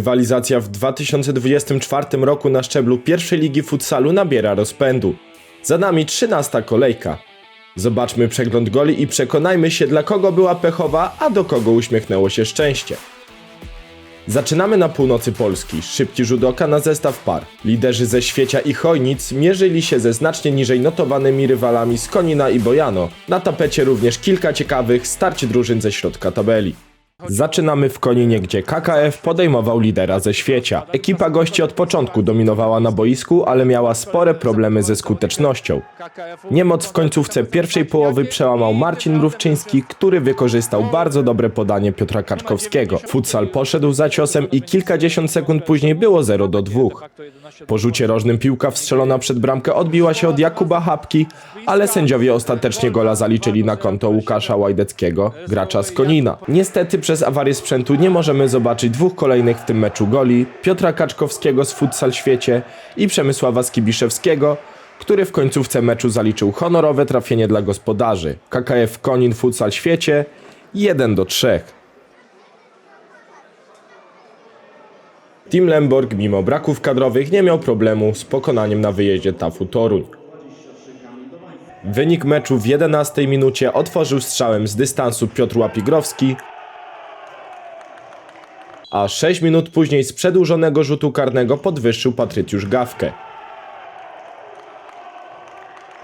Rywalizacja w 2024 roku na szczeblu pierwszej ligi futsalu nabiera rozpędu. Za nami 13 kolejka. Zobaczmy przegląd goli i przekonajmy się dla kogo była pechowa, a do kogo uśmiechnęło się szczęście. Zaczynamy na północy Polski. Szybki rzut oka na zestaw par. Liderzy ze Świecia i Chojnic mierzyli się ze znacznie niżej notowanymi rywalami z Konina i Bojano. Na tapecie również kilka ciekawych starć drużyn ze środka tabeli. Zaczynamy w Koninie, gdzie KKF podejmował lidera ze Świecia. Ekipa gości od początku dominowała na boisku, ale miała spore problemy ze skutecznością. Niemoc w końcówce pierwszej połowy przełamał Marcin Mrówczyński, który wykorzystał bardzo dobre podanie Piotra Kaczkowskiego. Futsal poszedł za ciosem i kilkadziesiąt sekund później było 0 do 2. Po rzucie rożnym piłka wstrzelona przed bramkę odbiła się od Jakuba Hapki, ale sędziowie ostatecznie gola zaliczyli na konto Łukasza Łajdeckiego, gracza z Konina. Niestety przez awarię sprzętu nie możemy zobaczyć dwóch kolejnych w tym meczu goli, Piotra Kaczkowskiego z Futsal Świecie i Przemysława Skibiszewskiego, który w końcówce meczu zaliczył honorowe trafienie dla gospodarzy. KKF Konin Futsal Świecie 1 do 3. Team Lemborg mimo braków kadrowych nie miał problemu z pokonaniem na wyjeździe Tafu Toruń. Wynik meczu w 11 minucie otworzył strzałem z dystansu Piotr Łapigrowski, a 6 minut później z przedłużonego rzutu karnego podwyższył Patrycjusz Gawkę.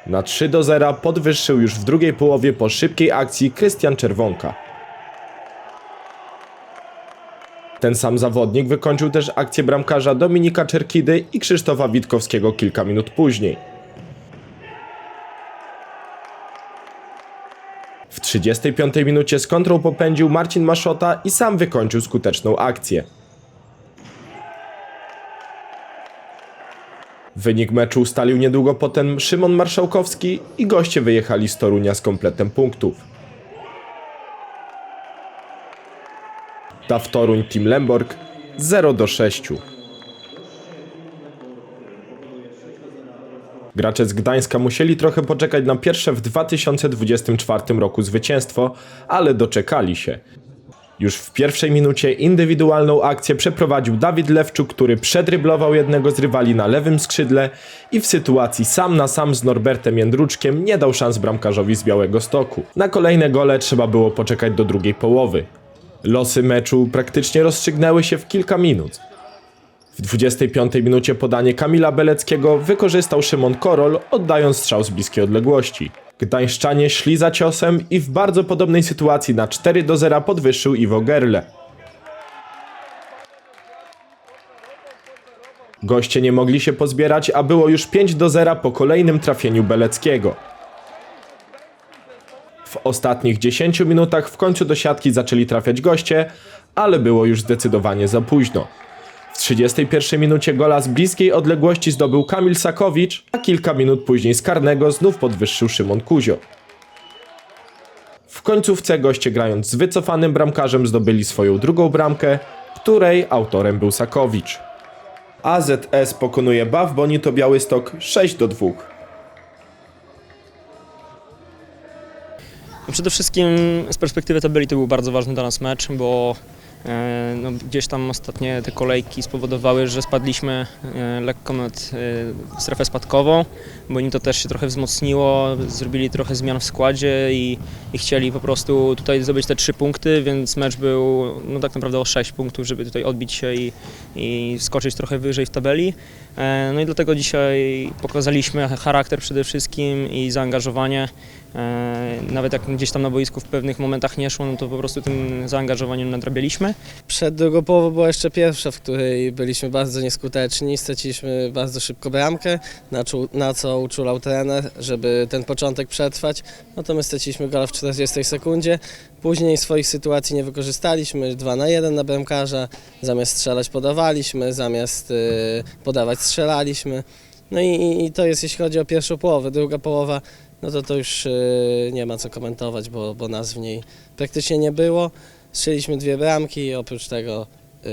Na 3 do 0 podwyższył już w drugiej połowie po szybkiej akcji Krystian Czerwonka. Ten sam zawodnik wykończył też akcję bramkarza Dominika Czerkidy i Krzysztofa Witkowskiego kilka minut później. W 35 minucie z kontrą popędził Marcin Maszota i sam wykończył skuteczną akcję. Wynik meczu ustalił niedługo potem Szymon Marszałkowski i goście wyjechali z Torunia z kompletem punktów. Ta w Toruń Team Lemborg 0 do 6. Gracze z Gdańska musieli trochę poczekać na pierwsze w 2024 roku zwycięstwo, ale doczekali się. Już w pierwszej minucie indywidualną akcję przeprowadził Dawid Lewczuk, który przedryblował jednego z rywali na lewym skrzydle i w sytuacji sam na sam z Norbertem Jędruczkiem nie dał szans bramkarzowi z Białego Stoku. Na kolejne gole trzeba było poczekać do drugiej połowy. Losy meczu praktycznie rozstrzygnęły się w kilka minut. W 25 minucie podanie Kamila Beleckiego wykorzystał Szymon Korol, oddając strzał z bliskiej odległości. Gdańszczanie szli za ciosem i w bardzo podobnej sytuacji na 4 do 0 podwyższył Iwo Gerle. Goście nie mogli się pozbierać, a było już 5 do 0 po kolejnym trafieniu Beleckiego. W ostatnich 10 minutach w końcu do siatki zaczęli trafiać goście, ale było już zdecydowanie za późno. W 31 minucie gola z bliskiej odległości zdobył Kamil Sakowicz, a kilka minut później z karnego znów podwyższył Szymon Kuzio. W końcówce goście grając z wycofanym bramkarzem zdobyli swoją drugą bramkę, której autorem był Sakowicz. AZS pokonuje Baw Bonito Białystok 6 do 2. No Przede wszystkim z perspektywy tabeli to był bardzo ważny dla nas mecz, bo no, gdzieś tam ostatnie te kolejki spowodowały, że spadliśmy e, lekko nad e, strefę spadkową, bo im to też się trochę wzmocniło, zrobili trochę zmian w składzie i, i chcieli po prostu tutaj zdobyć te trzy punkty, więc mecz był no, tak naprawdę o sześć punktów, żeby tutaj odbić się i, i skoczyć trochę wyżej w tabeli. E, No i dlatego dzisiaj pokazaliśmy charakter przede wszystkim i zaangażowanie. E, Nawet jak gdzieś tam na boisku w pewnych momentach nie szło, no to po prostu tym zaangażowaniem nadrabialiśmy. Przed drugą połową była jeszcze pierwsza, w której byliśmy bardzo nieskuteczni, straciliśmy bardzo szybko bramkę, na, na co uczulał trener, żeby ten początek przetrwać. No to my straciliśmy gola w 40 sekundzie. Później swoich sytuacji nie wykorzystaliśmy, 2 na 1 na bramkarza, zamiast strzelać podawaliśmy, zamiast y, podawać strzelaliśmy. No i- i to jest jeśli chodzi o pierwszą połowę. Druga połowa, no to to już y, nie ma co komentować, bo, bo nas w niej praktycznie nie było. Strzeliśmy dwie bramki, oprócz tego y,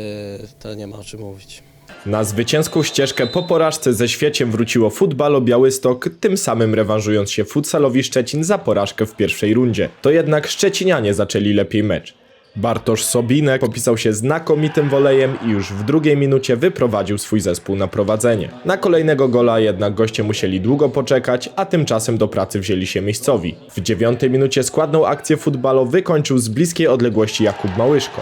to nie ma o czym mówić. Na zwycięską ścieżkę po porażce ze świeciem wróciło Futbalo Białystok, tym samym rewanżując się futsalowi Szczecin za porażkę w pierwszej rundzie. To jednak Szczecinianie zaczęli lepiej mecz. Bartosz Sobinek popisał się znakomitym wolejem i już w drugiej minucie wyprowadził swój zespół na prowadzenie. Na kolejnego gola jednak goście musieli długo poczekać, a tymczasem do pracy wzięli się miejscowi. W dziewiątej minucie składną akcję futbalo wykończył z bliskiej odległości Jakub Małyszko.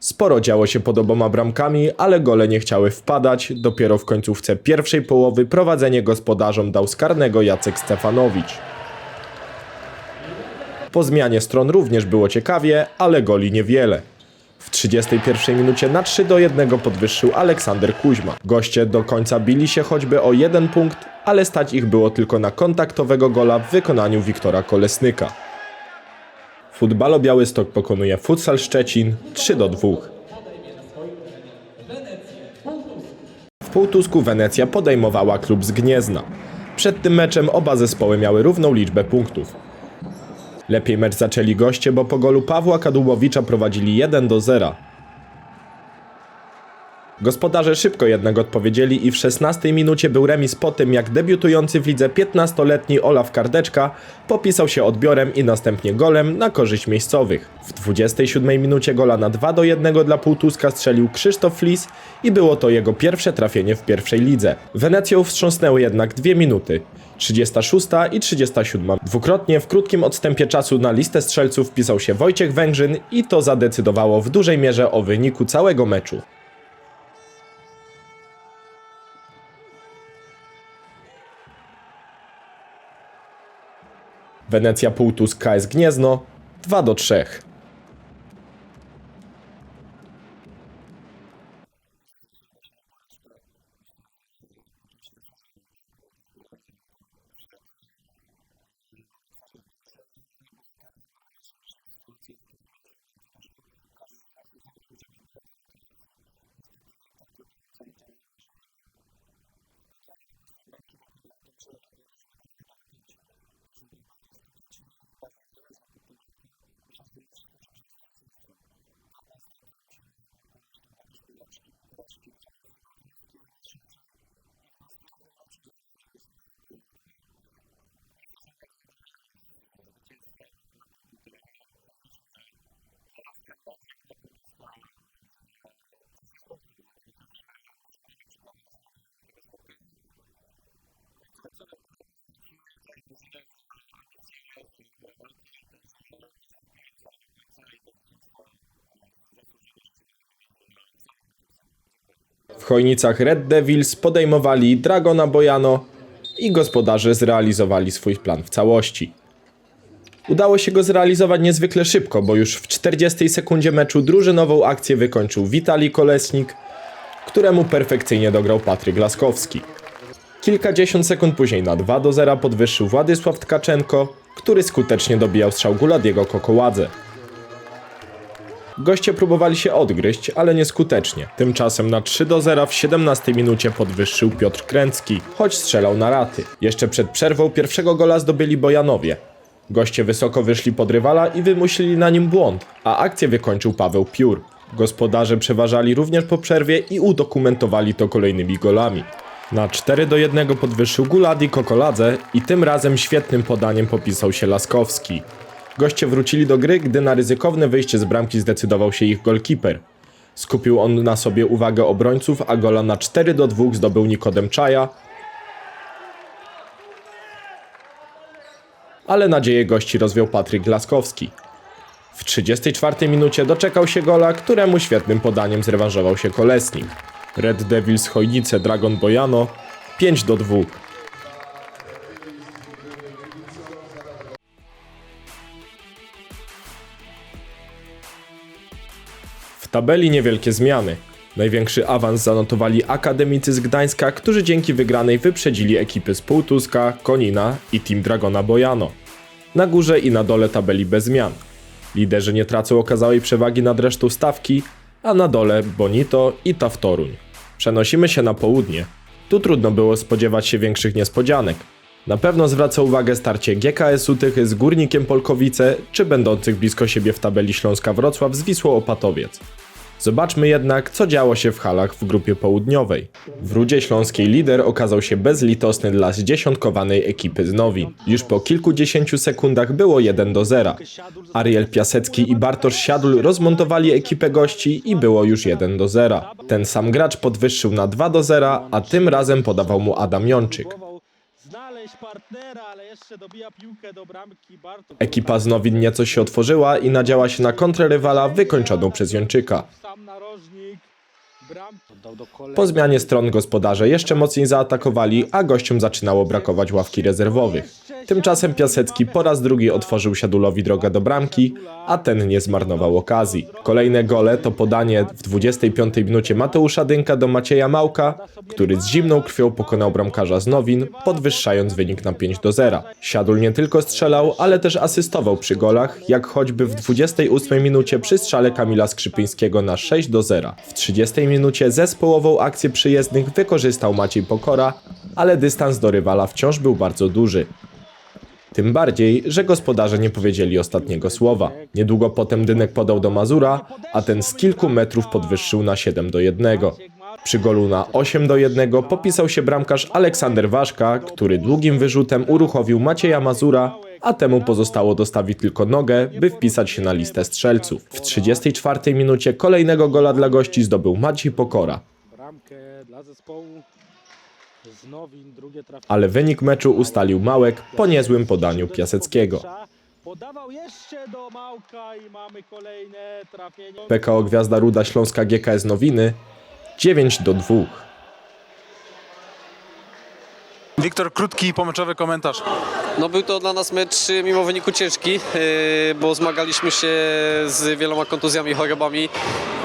Sporo działo się pod oboma bramkami, ale gole nie chciały wpadać. Dopiero w końcówce pierwszej połowy prowadzenie gospodarzom dał z karnego Jacek Stefanowicz. Po zmianie stron również było ciekawie, ale goli niewiele. W 31 minucie na 3 do 1 podwyższył Aleksander Kuźma. Goście do końca bili się choćby o jeden punkt, ale stać ich było tylko na kontaktowego gola w wykonaniu Wiktora Kolesnyka. Futbalo Białystok pokonuje Futsal Szczecin 3 do 2. W Półtusku Wenecja podejmowała klub z Gniezna. Przed tym meczem oba zespoły miały równą liczbę punktów. Lepiej mecz zaczęli goście, bo po golu Pawła Kadłubowicza prowadzili 1 do 0. Gospodarze szybko jednak odpowiedzieli i w 16 minucie był remis po tym, jak debiutujący w lidze 15-letni Olaf Kardeczka popisał się odbiorem i następnie golem na korzyść miejscowych. W 27 minucie gola na 2 do 1 dla Półtuska strzelił Krzysztof Flis i było to jego pierwsze trafienie w pierwszej lidze. Wenecją wstrząsnęły jednak dwie minuty. 36 i 37. Dwukrotnie w krótkim odstępie czasu na listę strzelców wpisał się Wojciech Węgrzyn i to zadecydowało w dużej mierze o wyniku całego meczu. Wenecja Półtusk KS Gniezno 2 do 3. Chojnicach Red Devils podejmowali Dragona Bojano i gospodarze zrealizowali swój plan w całości. Udało się go zrealizować niezwykle szybko, bo już w 40 sekundzie meczu drużynową akcję wykończył Witali Kolesnik, któremu perfekcyjnie dograł Patryk Laskowski. Kilkadziesiąt sekund później na 2 do 0 podwyższył Władysław Tkaczenko, który skutecznie dobijał strzał Guladiego Kokoładze. Goście próbowali się odgryźć, ale nieskutecznie. Tymczasem na 3 do 0 w 17 minucie podwyższył Piotr Kręcki, choć strzelał na raty. Jeszcze przed przerwą pierwszego gola zdobyli Bojanowie. Goście wysoko wyszli pod rywala i wymusili na nim błąd, a akcję wykończył Paweł Piór. Gospodarze przeważali również po przerwie i udokumentowali to kolejnymi golami. Na 4 do 1 podwyższył Guladi Kokoladze i tym razem świetnym podaniem popisał się Laskowski. Goście wrócili do gry, gdy na ryzykowne wyjście z bramki zdecydował się ich golkiper. Skupił on na sobie uwagę obrońców, a gola na 4 do 2 zdobył Nikodem Czaja. Ale nadzieję gości rozwiał Patryk Laskowski. W 34 minucie doczekał się gola, któremu świetnym podaniem zrewanżował się Kolesnik. Red Devils Chojnice Dragon Bojano 5 do 2. tabeli niewielkie zmiany. Największy awans zanotowali akademicy z Gdańska, którzy dzięki wygranej wyprzedzili ekipy z Półtuska, Konina i Team Dragona Bojano. Na górze i na dole tabeli bez zmian. Liderzy nie tracą okazałej przewagi nad resztą stawki, a na dole Bonito i TAF Toruń. Przenosimy się na południe. Tu trudno było spodziewać się większych niespodzianek. Na pewno zwraca uwagę starcie GKS-u Tychy z Górnikiem Polkowice, czy będących blisko siebie w tabeli Śląska Wrocław z Wisłą Opatowiec. Zobaczmy jednak, co działo się w halach w grupie południowej. W Rudzie Śląskiej lider okazał się bezlitosny dla zdziesiątkowanej ekipy z Nowin. Już po kilkudziesięciu sekundach było 1 do 0. Ariel Piasecki i Bartosz Siadul rozmontowali ekipę gości i było już 1 do 0. Ten sam gracz podwyższył na 2 do 0, a tym razem podawał mu Adam Jączyk. Partnera, ale jeszcze dobija piłkę do bramki Bartosz. Ekipa z Nowin nieco się otworzyła i nadziała się na kontrę rywala wykończoną przez Jączyka. Sam narożnik. Bramki. Oddał do kolei. Po zmianie stron gospodarze jeszcze mocniej zaatakowali, a gościom zaczynało brakować ławki rezerwowych. Tymczasem Piasecki po raz drugi otworzył Siadulowi drogę do bramki, a ten nie zmarnował okazji. Kolejne gole to podanie w 25 minucie Mateusza Dynka do Macieja Małka, który z zimną krwią pokonał bramkarza z Nowin, podwyższając wynik na 5 do 0. Siadul nie tylko strzelał, ale też asystował przy golach, jak choćby w 28 minucie przy strzale Kamila Skrzypyńskiego na 6 do 0. W 30 minucie zespołową akcję przyjezdnych wykorzystał Maciej Pokora, ale dystans do rywala wciąż był bardzo duży. Tym bardziej, że gospodarze nie powiedzieli ostatniego słowa. Niedługo potem Dynek podał do Mazura, a ten z kilku metrów podwyższył na 7 do 1. Przy golu na 8 do 1 popisał się bramkarz Aleksander Waszka, który długim wyrzutem uruchomił Macieja Mazura, a temu pozostało dostawić tylko nogę, by wpisać się na listę strzelców. W 34 minucie kolejnego gola dla gości zdobył Maciej Pokora z Nowin. Drugie trafienie. Ale wynik meczu ustalił Małek po niezłym podaniu Piaseckiego. PKO Gwiazda Ruda Śląska GKS Nowiny 9 do 2. Wiktor, krótki pomyczowy komentarz. No był to dla nas mecz y, mimo wyniku ciężki, yy, bo zmagaliśmy się z wieloma kontuzjami, chorobami,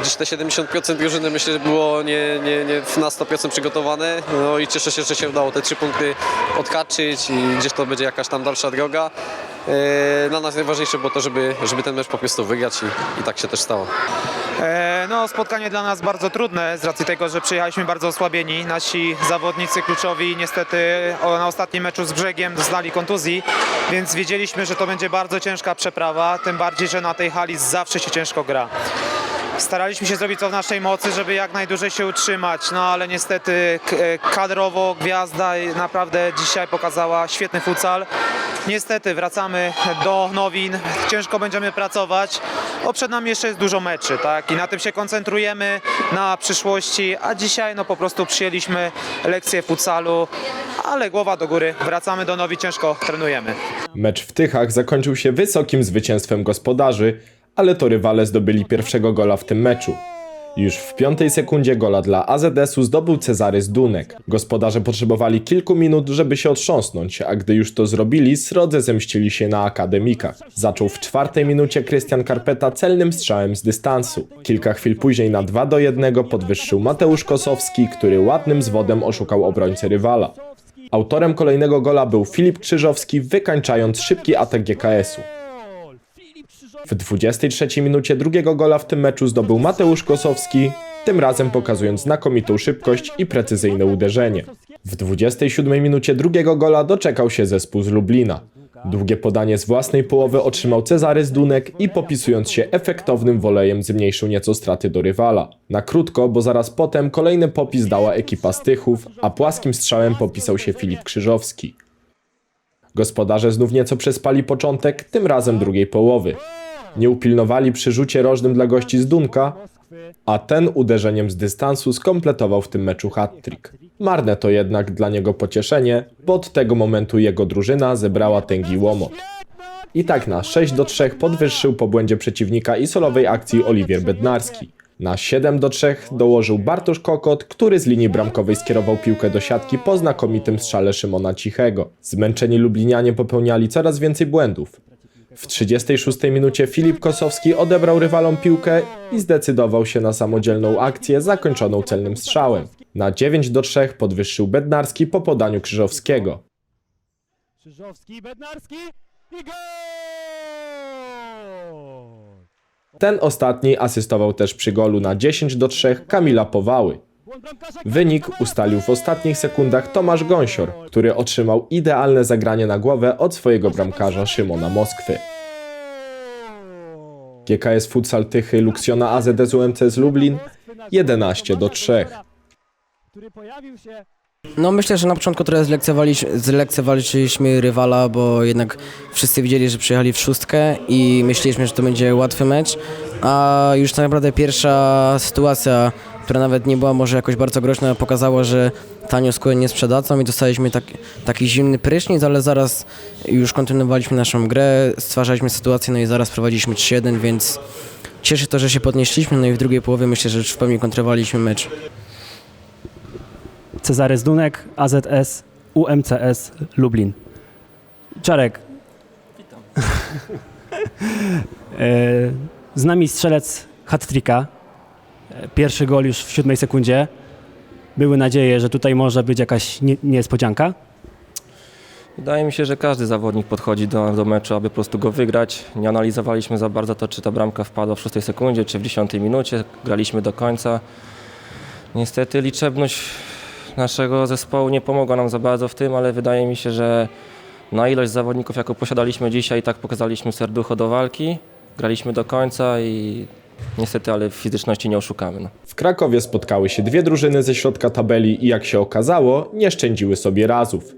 gdyż te 70% drużyny myślę, że było nie, nie, nie na 100% przygotowane. No i cieszę się, że się udało te trzy punkty odhaczyć i gdzieś to będzie jakaś tam dalsza droga. Yy, Dla nas najważniejsze było to, żeby, żeby ten mecz po prostu wygrać i, i tak się też stało. E, No, spotkanie dla nas bardzo trudne z racji tego, że przyjechaliśmy bardzo osłabieni. Nasi zawodnicy kluczowi niestety na ostatnim meczu z brzegiem doznali kontuzji, więc wiedzieliśmy, że to będzie bardzo ciężka przeprawa, tym bardziej, że na tej hali zawsze się ciężko gra. Staraliśmy się zrobić co w naszej mocy, żeby jak najdłużej się utrzymać, no ale niestety e, kadrowo gwiazda naprawdę dzisiaj pokazała świetny futsal. Niestety wracamy do nowin, ciężko będziemy pracować, bo przed nami jeszcze jest dużo meczy, tak? I na tym się koncentrujemy na przyszłości, a dzisiaj no po prostu przyjęliśmy lekcję futsalu, ale głowa do góry, wracamy do nowi, ciężko trenujemy. Mecz w Tychach zakończył się wysokim zwycięstwem gospodarzy, ale to rywale zdobyli pierwszego gola w tym meczu. Już w piątej sekundzie gola dla AZS-u zdobył Cezary Dunek. Gospodarze potrzebowali kilku minut, żeby się otrząsnąć, a gdy już to zrobili, srodze zemścili się na akademikach. Zaczął w czwartej minucie Krystian Karpeta celnym strzałem z dystansu. Kilka chwil później na 2 do 1 podwyższył Mateusz Kosowski, który ładnym zwodem oszukał obrońcę rywala. Autorem kolejnego gola był Filip Krzyżowski, wykańczając szybki atak GKS-u. W 23 minucie drugiego gola w tym meczu zdobył Mateusz Kosowski, tym razem pokazując znakomitą szybkość i precyzyjne uderzenie. W 27 minucie drugiego gola doczekał się zespół z Lublina. Długie podanie z własnej połowy otrzymał Cezary Zdunek i popisując się efektownym wolejem zmniejszył nieco straty do rywala. Na krótko, bo zaraz potem kolejny popis dała ekipa Stychów, a płaskim strzałem popisał się Filip Krzyżowski. Gospodarze znów nieco przespali początek, tym razem drugiej połowy. Nie upilnowali przy rzucie rożnym dla gości z Dunka, a ten uderzeniem z dystansu skompletował w tym meczu hat-trick. Marne to jednak dla niego pocieszenie, bo od tego momentu jego drużyna zebrała tęgi łomot. I tak na 6 do 3 podwyższył po błędzie przeciwnika i solowej akcji Oliwier Bednarski. Na 7 do 3 dołożył Bartosz Kokot, który z linii bramkowej skierował piłkę do siatki po znakomitym strzale Szymona Cichego. Zmęczeni Lublinianie popełniali coraz więcej błędów. W 36 minucie Filip Kosowski odebrał rywalom piłkę i zdecydował się na samodzielną akcję zakończoną celnym strzałem. Na 9 do 3 podwyższył Bednarski po podaniu Krzyżowskiego. Krzyżowski, Bednarski i gol! Ten ostatni asystował też przy golu na 10 do 3 Kamila Powały. Wynik ustalił w ostatnich sekundach Tomasz Gąsior, który otrzymał idealne zagranie na głowę od swojego bramkarza Szymona Moskwy. GKS Futsal Tychy Luksjona AZS UMCS Lublin 11 do 3. Który pojawił się No myślę, że na początku trochę zlekcewaliś- zlekceważyliśmy rywala, bo jednak wszyscy widzieli, że przyjechali w szóstkę i myśleliśmy, że to będzie łatwy mecz, a już tak naprawdę pierwsza sytuacja, która nawet nie była może jakoś bardzo groźna, pokazała, że tanio skóry nie sprzedadzą i dostaliśmy tak, taki zimny prysznic, ale zaraz już kontynuowaliśmy naszą grę, stwarzaliśmy sytuację, no i zaraz prowadziliśmy 3-1, więc cieszy to, że się podnieśliśmy, no i w drugiej połowie myślę, że już w pełni kontrowaliśmy mecz. Cezary Zdunek, AZS, UMCS Lublin. Czarek. Witam. Z nami strzelec hat-tricka. E, Pierwszy gol już w siódmej sekundzie. Były nadzieje, że tutaj może być jakaś nie, niespodzianka. Wydaje mi się, że każdy zawodnik podchodzi do, do meczu, aby po prostu go wygrać. Nie analizowaliśmy za bardzo to, czy ta bramka wpadła w 6 sekundzie, czy w 10 minucie. Graliśmy do końca. Niestety liczebność naszego zespołu nie pomogła nam za bardzo w tym, ale wydaje mi się, że na ilość zawodników, jaką posiadaliśmy dzisiaj, tak pokazaliśmy serducho do walki. Graliśmy do końca i niestety, ale fizyczności nie oszukamy. No. W Krakowie spotkały się dwie drużyny ze środka tabeli i jak się okazało, nie szczędziły sobie razów.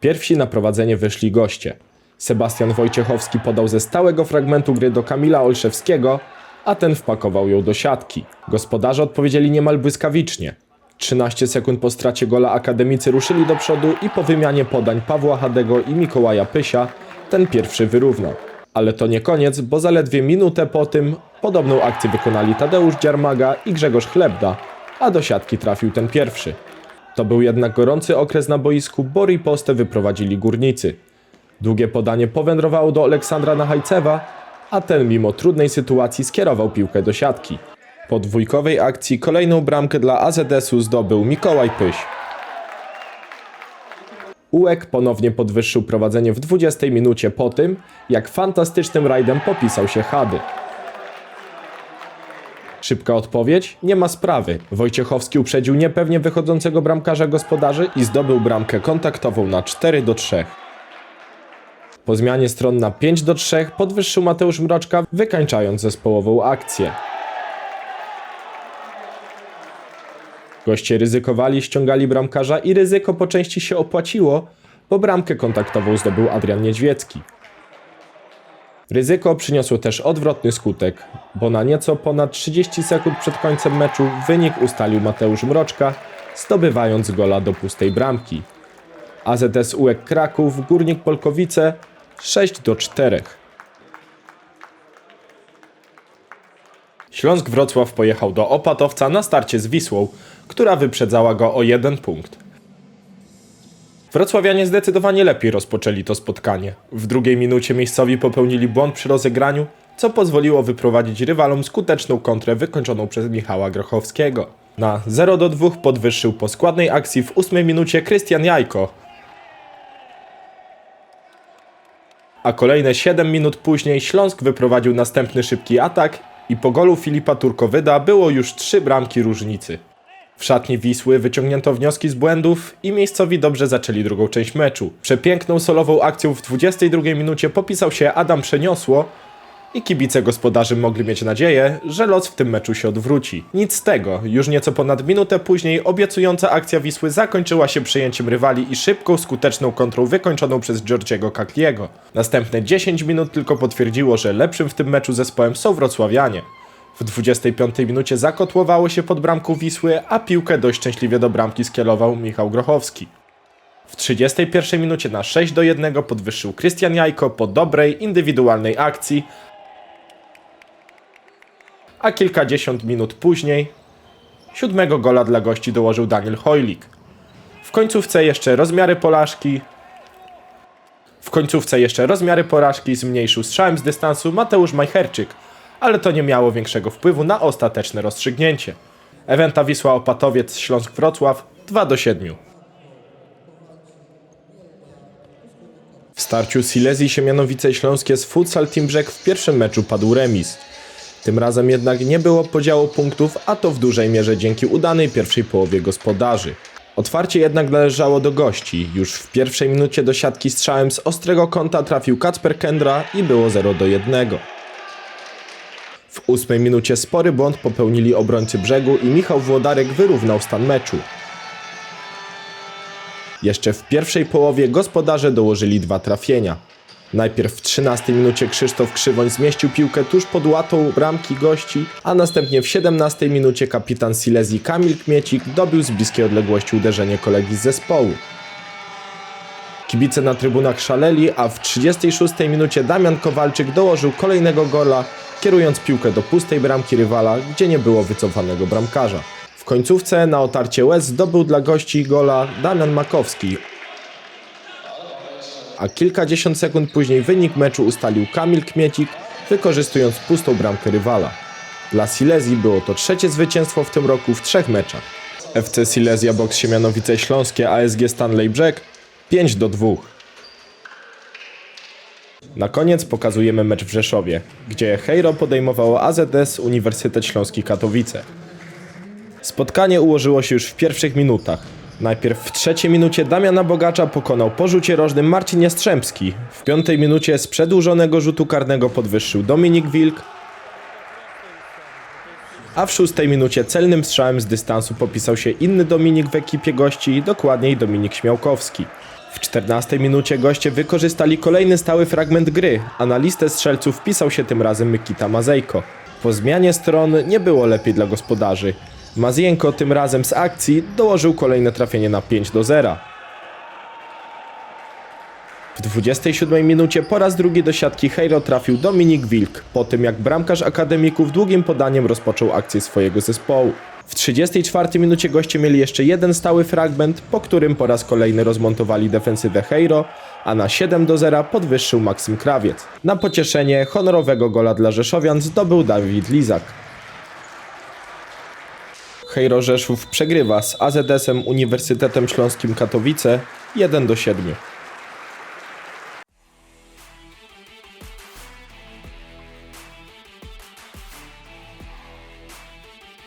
Pierwsi na prowadzenie wyszli goście. Sebastian Wojciechowski podał ze stałego fragmentu gry do Kamila Olszewskiego, a ten wpakował ją do siatki. Gospodarze odpowiedzieli niemal błyskawicznie. 13 sekund po stracie gola akademicy ruszyli do przodu i po wymianie podań Pawła Hadego i Mikołaja Pysia ten pierwszy wyrównał. Ale to nie koniec, bo zaledwie minutę po tym podobną akcję wykonali Tadeusz Dziarmaga i Grzegorz Chlebda, a do siatki trafił ten pierwszy. To był jednak gorący okres na boisku, bo ripostę wyprowadzili górnicy. Długie podanie powędrowało do Aleksandra Nachajcewa, a ten mimo trudnej sytuacji skierował piłkę do siatki. Po dwójkowej akcji kolejną bramkę dla AZS-u zdobył Mikołaj Pyś. Ułek ponownie podwyższył prowadzenie w 20 minucie po tym, jak fantastycznym rajdem popisał się Hady. Szybka odpowiedź? Nie ma sprawy. Wojciechowski uprzedził niepewnie wychodzącego bramkarza gospodarzy i zdobył bramkę kontaktową na 4 do 3. Po zmianie stron na 5 do 3 podwyższył Mateusz Mroczka, wykańczając zespołową akcję. Goście ryzykowali, ściągali bramkarza i ryzyko po części się opłaciło, bo bramkę kontaktową zdobył Adrian Niedźwiecki. Ryzyko przyniosło też odwrotny skutek, bo na nieco ponad 30 sekund przed końcem meczu wynik ustalił Mateusz Mroczka, zdobywając gola do pustej bramki. AZS UEK Kraków, Górnik Polkowice 6 do 4. Śląsk Wrocław pojechał do Opatowca na starcie z Wisłą, która wyprzedzała go o jeden punkt. Wrocławianie zdecydowanie lepiej rozpoczęli to spotkanie. W drugiej minucie miejscowi popełnili błąd przy rozegraniu, co pozwoliło wyprowadzić rywalom skuteczną kontrę wykończoną przez Michała Grochowskiego. Na 0 do 2 podwyższył po składnej akcji w ósmej minucie Krystian Jajko, a kolejne 7 minut później Śląsk wyprowadził następny szybki atak i po golu Filipa Turkowyda było już trzy bramki różnicy. W szatni Wisły wyciągnięto wnioski z błędów i miejscowi dobrze zaczęli drugą część meczu. Przepiękną solową akcją w 22 minucie popisał się Adam Przeniosło i kibice gospodarzy mogli mieć nadzieję, że los w tym meczu się odwróci. Nic z tego, już nieco ponad minutę później obiecująca akcja Wisły zakończyła się przejęciem rywali i szybką, skuteczną kontrą wykończoną przez Georgiego Kakliego. Następne 10 minut tylko potwierdziło, że lepszym w tym meczu zespołem są wrocławianie. W 25 minucie zakotłowało się pod bramką Wisły, a piłkę dość szczęśliwie do bramki skierował Michał Grochowski. W 31 minucie na 6 do 1 podwyższył Krystian Jajko po dobrej, indywidualnej akcji, a kilkadziesiąt minut później siódmego gola dla gości dołożył Daniel Hojlik. W końcówce jeszcze rozmiary porażki. W końcówce jeszcze rozmiary porażki zmniejszył strzałem z dystansu Mateusz Majcherczyk, ale to nie miało większego wpływu na ostateczne rozstrzygnięcie. Ewenta Wisła Opatowiec Śląsk Wrocław 2 do 7. W starciu Silesii Siemianowice Śląskie z Futsal Team Brzeg w pierwszym meczu padł remis. Tym razem jednak nie było podziału punktów, a to w dużej mierze dzięki udanej pierwszej połowie gospodarzy. Otwarcie jednak należało do gości. Już w pierwszej minucie do siatki strzałem z ostrego kąta trafił Kacper Kendra i było 0 do 1. ósmej minucie spory błąd popełnili obrońcy brzegu i Michał Włodarek wyrównał stan meczu. Jeszcze w pierwszej połowie gospodarze dołożyli dwa trafienia. Najpierw w 13 minucie Krzysztof Krzywoń zmieścił piłkę tuż pod łatą bramki gości, a następnie w 17 minucie kapitan Silesii Kamil Kmiecik dobił z bliskiej odległości uderzenie kolegi z zespołu. Kibice na trybunach szaleli, a w 36 minucie Damian Kowalczyk dołożył kolejnego gola, kierując piłkę do pustej bramki rywala, gdzie nie było wycofanego bramkarza. W końcówce na otarcie łez zdobył dla gości gola Damian Makowski, a kilkadziesiąt sekund później wynik meczu ustalił Kamil Kmiecik, wykorzystując pustą bramkę rywala. Dla Silesii było to trzecie zwycięstwo w tym roku w trzech meczach. FC Silesia Box Siemianowice Śląskie ASG Stanley Brzeg 5 do 2. Na koniec pokazujemy mecz w Rzeszowie, gdzie Hejro podejmowało AZS Uniwersytet Śląski Katowice. Spotkanie ułożyło się już w pierwszych minutach. Najpierw w trzeciej minucie Damiana Bogacza pokonał po rzucie rożnym Marcin Jastrzębski. W piątej minucie z przedłużonego rzutu karnego podwyższył Dominik Wilk, a w szóstej minucie celnym strzałem z dystansu popisał się inny Dominik w ekipie gości, dokładniej Dominik Śmiałkowski. W 14 minucie goście wykorzystali kolejny stały fragment gry, a na listę strzelców wpisał się tym razem Mykita Mazejko. Po zmianie stron nie było lepiej dla gospodarzy. Mazienko tym razem z akcji dołożył kolejne trafienie na 5 do 0. W 27 minucie po raz drugi do siatki Hejro trafił Dominik Wilk, po tym jak bramkarz akademików długim podaniem rozpoczął akcję swojego zespołu. W 34 minucie goście mieli jeszcze jeden stały fragment, po którym po raz kolejny rozmontowali defensywę Hejro, a na 7 do 0 podwyższył Maksym Krawiec. Na pocieszenie honorowego gola dla Rzeszowian zdobył Dawid Lizak. Hejro Rzeszów przegrywa z AZS-em Uniwersytetem Śląskim Katowice 1 do 7.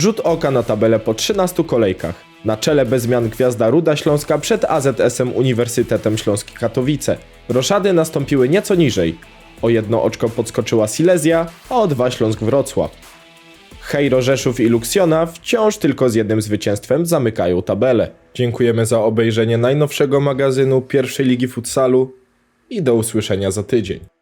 Rzut oka na tabelę po 13 kolejkach. Na czele bez zmian gwiazda Ruda Śląska przed AZS-em Uniwersytetem Śląski Katowice. Roszady nastąpiły nieco niżej. O jedno oczko podskoczyła Silesia, a o dwa Śląsk Wrocław. Hejro Rzeszów i Luksjona wciąż tylko z jednym zwycięstwem zamykają tabelę. Dziękujemy za obejrzenie najnowszego magazynu pierwszej ligi futsalu i do usłyszenia za tydzień.